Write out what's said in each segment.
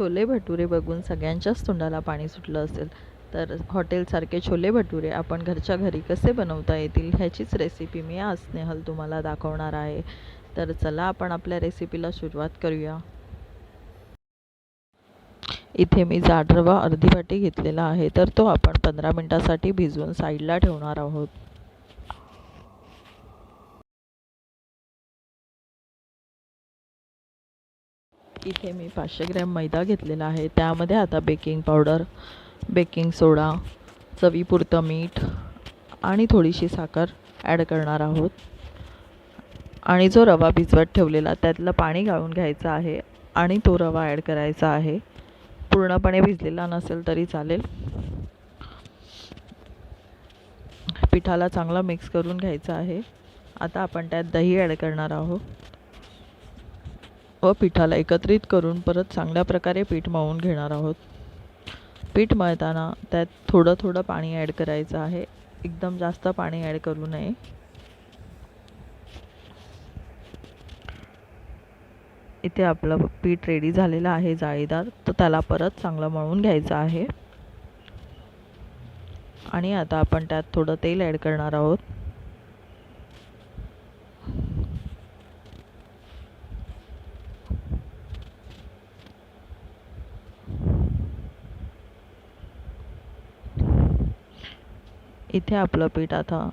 छोले भटुरे बघून सगळ्यांच्याच तोंडाला पाणी सुटलं असेल तर हॉटेलसारखे छोले भटुरे आपण घरच्या घरी कसे बनवता येतील ह्याचीच रेसिपी मी आज स्नेहल तुम्हाला दाखवणार आहे. तर चला आपण आपल्या रेसिपीला सुरुवात करूया. इथे मी जाड रवा अर्धी वाटी घेतलेला आहे तर तो आपण पंधरा मिनटासाठी भिजवून साईडला ठेवणार आहोत. इथे मी पाचशे ग्रॅम मैदा घेतलेला आहे. त्यामध्ये आता बेकिंग पावडर बेकिंग सोडा चवीपुरतं मीठ आणि थोडीशी साखर ॲड करणार आहोत. आणि जो रवा भिजवत ठेवलेला त्यातलं पाणी गाळून घ्यायचं आहे आणि तो रवा ॲड करायचा आहे. पूर्णपणे भिजलेला नसेल तरी चालेल. पिठाला चांगला मिक्स करून घ्यायचं आहे. आता आपण त्यात दही ॲड करणार आहोत. व पिठाला एकत्रित करून परत चांगल्या प्रकारे पीठ मळून घेणार आहोत. पीठ मळताना त्यात थोडं थोडं पाणी ॲड करायचं आहे. एकदम जास्त पाणी ॲड करू नये. इथे आपलं पीठ रेडी झालेलं आहे जाळीदार. तर त्याला परत चांगलं मळून घ्यायचं आहे. आणि आता आपण त्यात थोडं तेल ॲड करणार आहोत. इथे आपलं पीठ आता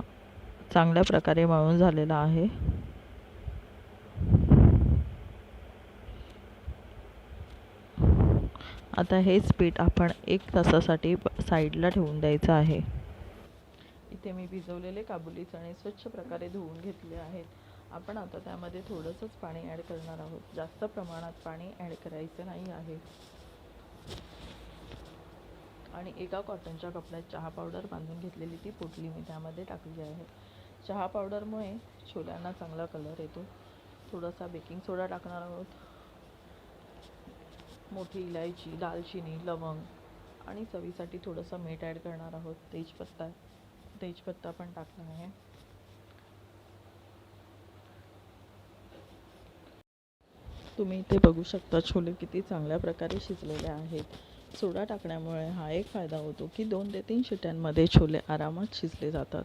चांगल्या प्रकारे मळून झालेलं आहे. आता हेच पीठ आपण एक तासासाठी साईडला ठेवून द्यायचं आहे. इथे मी भिजवलेले काबुली चणे स्वच्छ प्रकारे धुवून घेतले आहेत. आपण आता त्यामध्ये थोडंसंच पाणी ॲड करणार आहोत. जास्त प्रमाणात पाणी ॲड करायचं नाही आहे. आणि एका कॉटनच्या कपड्यात चहा पावडर बांधून घेतलेली ती पोटली मी त्यामध्ये टाकली आहे. चहा पावडरमुळे छोल्यांना चांगला कलर येतो. थोडासा बेकिंग सोडा टाकणार आहोत. मोठी इलायची दालचिनी लवंग आणि चवीसाठी थोडंसं मीठ ॲड करणार आहोत. तेजपत्ता तेजपत्ता पण टाकला आहे. तुम्ही इथे बघू शकता छोले किती चांगल्या प्रकारे शिजलेले आहेत. सोडा टाकण्यामुळे हा एक फायदा होतो की दोन ते तीन शिट्यांमध्ये छोले आरामात शिजले जातात.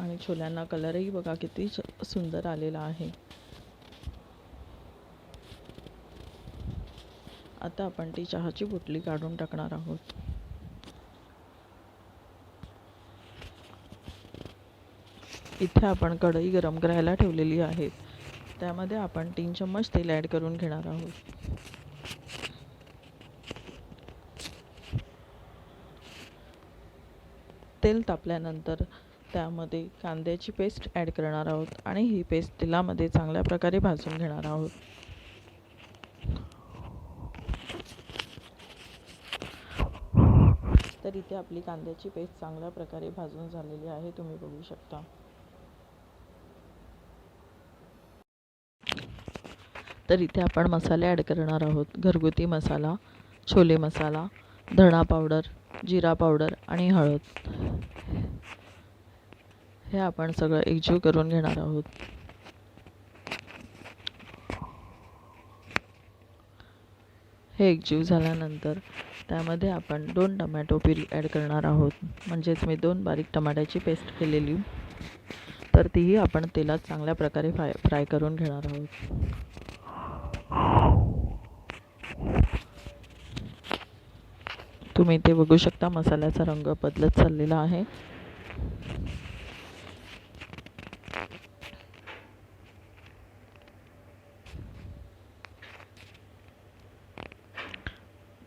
आणि छोल्यांना कलरही बघा किती सुंदर आलेला आहे. आता आपण ती चहाची बुटली काढून टाकणार आहोत. इथे आपण कढई गरम करायला ठेवलेली आहे. त्यामध्ये आपण तीन चम्मच तेल ॲड करून घेणार आहोत. तेल तापल्यानंतर त्यामध्ये कांद्याची पेस्ट ॲड करणार आहोत आणि ही पेस्ट तेलामध्ये चांगल्या प्रकारे भाजून घेणार आहोत. तर इथे आपली कांद्याची पेस्ट चांगल्या प्रकारे भाजून झालेली आहे तुम्ही बघू शकता. तर इथे आपण मसाले ॲड करणार आहोत. घरगुती मसाला छोले मसाला धणा पावडर जिरा पावडर आणि हळद. हे आपण सगळं एकजीव करून घेणार आहोत. हे एकजीव झाल्यानंतर त्यामध्ये आपण दोन टमॅटो प्युरी ॲड करणार आहोत. म्हणजेच मी दोन बारीक टमाट्याची पेस्ट केलेली. तर तीही आपण तेलात चांगल्या प्रकारे फ्राय फ्राय करून घेणार आहोत. तुम्ही इथे बघू शकता मसाल्याचा रंग बदलत चाललेला आहे.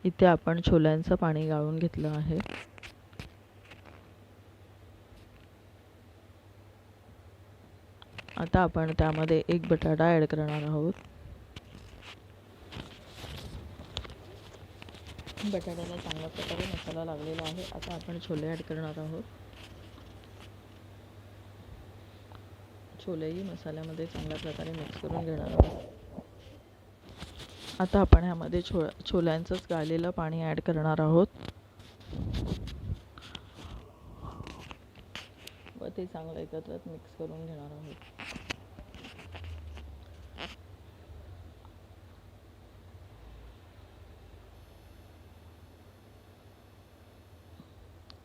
इथे आपण छोल्यांचं पाणी गाळून घेतलं आहे. आता आपण त्यामध्ये एक बटाटा ॲड करणार आहोत. बटाट्याला चांगल्या प्रकारे मसाला लागलेला आहे. आता आपण छोले ॲड करणार आहोत. छोलेही मसाल्यामध्ये चांगल्या प्रकारे मिक्स करून घेणार आहोत. आता आपण ह्यामध्ये छो छोल्यांचंच गाळलेलं पाणी ॲड करणार आहोत. व ते चांगलं एकत्र मिक्स करून घेणार आहोत.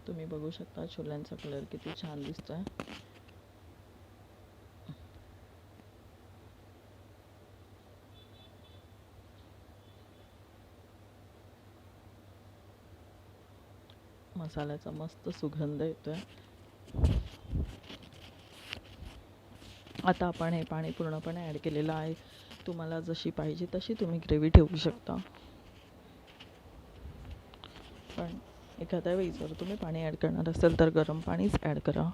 तुम्ही बघू शकता छोल्यांचा कलर किती छान दिसतोय. मसाल्याचा मस्त सुगंध येतोय. आता आपण हे पाणी पूर्णपणे ॲड केलेलं आहे. तुम्हाला जशी पाहिजे तशी तुम्ही ग्रेव्ही ठेवू शकता. पण एखाद्या वेळी जर तुम्ही पाणी ॲड करणार असेल तर गरम पाणीच ॲड करा.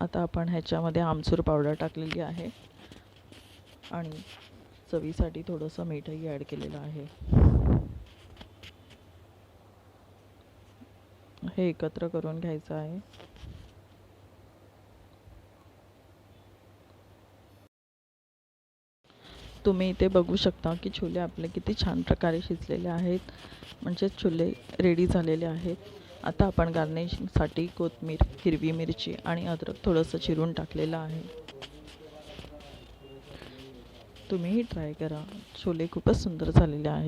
आता आपण ह्याच्यामध्ये आमचूर पावडर टाकलेली आहे. आणि चवीसाठी थोडंसं मीठही ॲड केलेलं आहे. हे एकत्र करून घ्यायचं आहे. तुम्ही इथे बघू शकता की छोले आपले किती छान प्रकारे शिजलेले आहेत. म्हणजेच छोले रेडी झालेले आहेत. आता आपण गार्निशिंगसाठी कोथमीर हिरवी मिरची आणि अद्रक थोडंसं चिरून टाकलेलं आहे. तुम्हीही ट्राय करा. छोले खूपच सुंदर झालेले आहेत.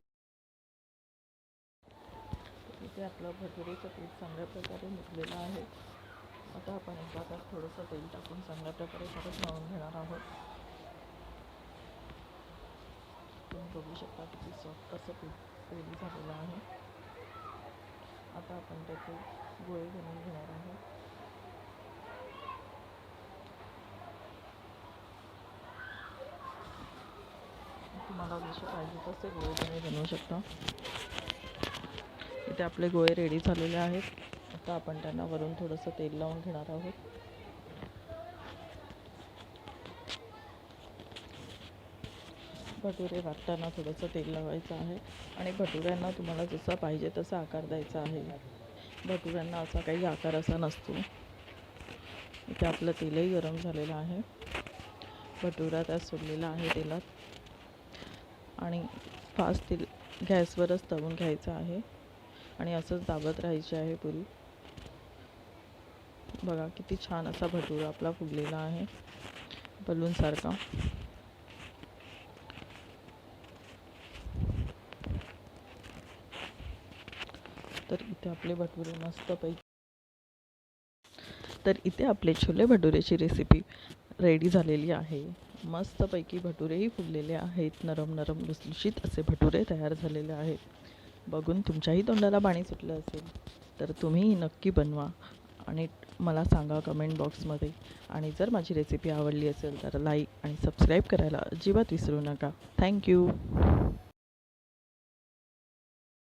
इथे आपलं भटुरेचं पीठ चांगल्या प्रकारे निघलेलं आहे. आता आपण एका त्यात थोडंसं तेल टाकून चांगल्या प्रकारे परत मळून घेणार आहोत तुम्ही बघू शकता किती सॉफ्ट असं पीठ रेडी झालेलं आहे. आता आपण त्याचे गोळे बनवून घेणार आहोत. तुम्हाला जसे पाहिजे तसे गोळे तुम्ही बनवू शकता. इथे आपले गोळे रेडी झालेले आहेत. आता आपण त्यांना वरून थोडंसं तेल लावून घेणार आहोत. भटुरे वाटताना थोडंसं तेल लावायचं आहे आणि भटुऱ्यांना तुम्हाला जसा पाहिजे तसा आकार द्यायचा आहे. भटुऱ्यांना असा काही आकार असा नसतो. इथे आपलं तेलही गरम झालेलं आहे. भटुरा त्यात सोडलेला आहे तेलात. आणि फास्ट तेल गॅसवरच तळून घ्यायचं आहे. आणि असंच दाबत राहायची आहे पुरी बघा किती छान असा भटुरा आपला फुगलेला आहे. बलूनसारखा. तर इथे आपले भटुरे मस्तपैकी. तर इथे आपले छोले भटुरेची रेसिपी रेडी झालेली आहे. मस्तपैकी भटुरेही फुललेले आहेत. नरम नरम लुसलुशीत असे भटुरे तयार झालेले आहेत. बघून तुमच्याही तोंडाला पाणी सुटलं असेल तर तुम्हीही नक्की बनवा आणि मला सांगा कमेंट बॉक्समध्ये आणि जर माझी रेसिपी आवडली असेल तर लाईक आणि सबस्क्राईब करायला अजिबात विसरू नका. थँक्यू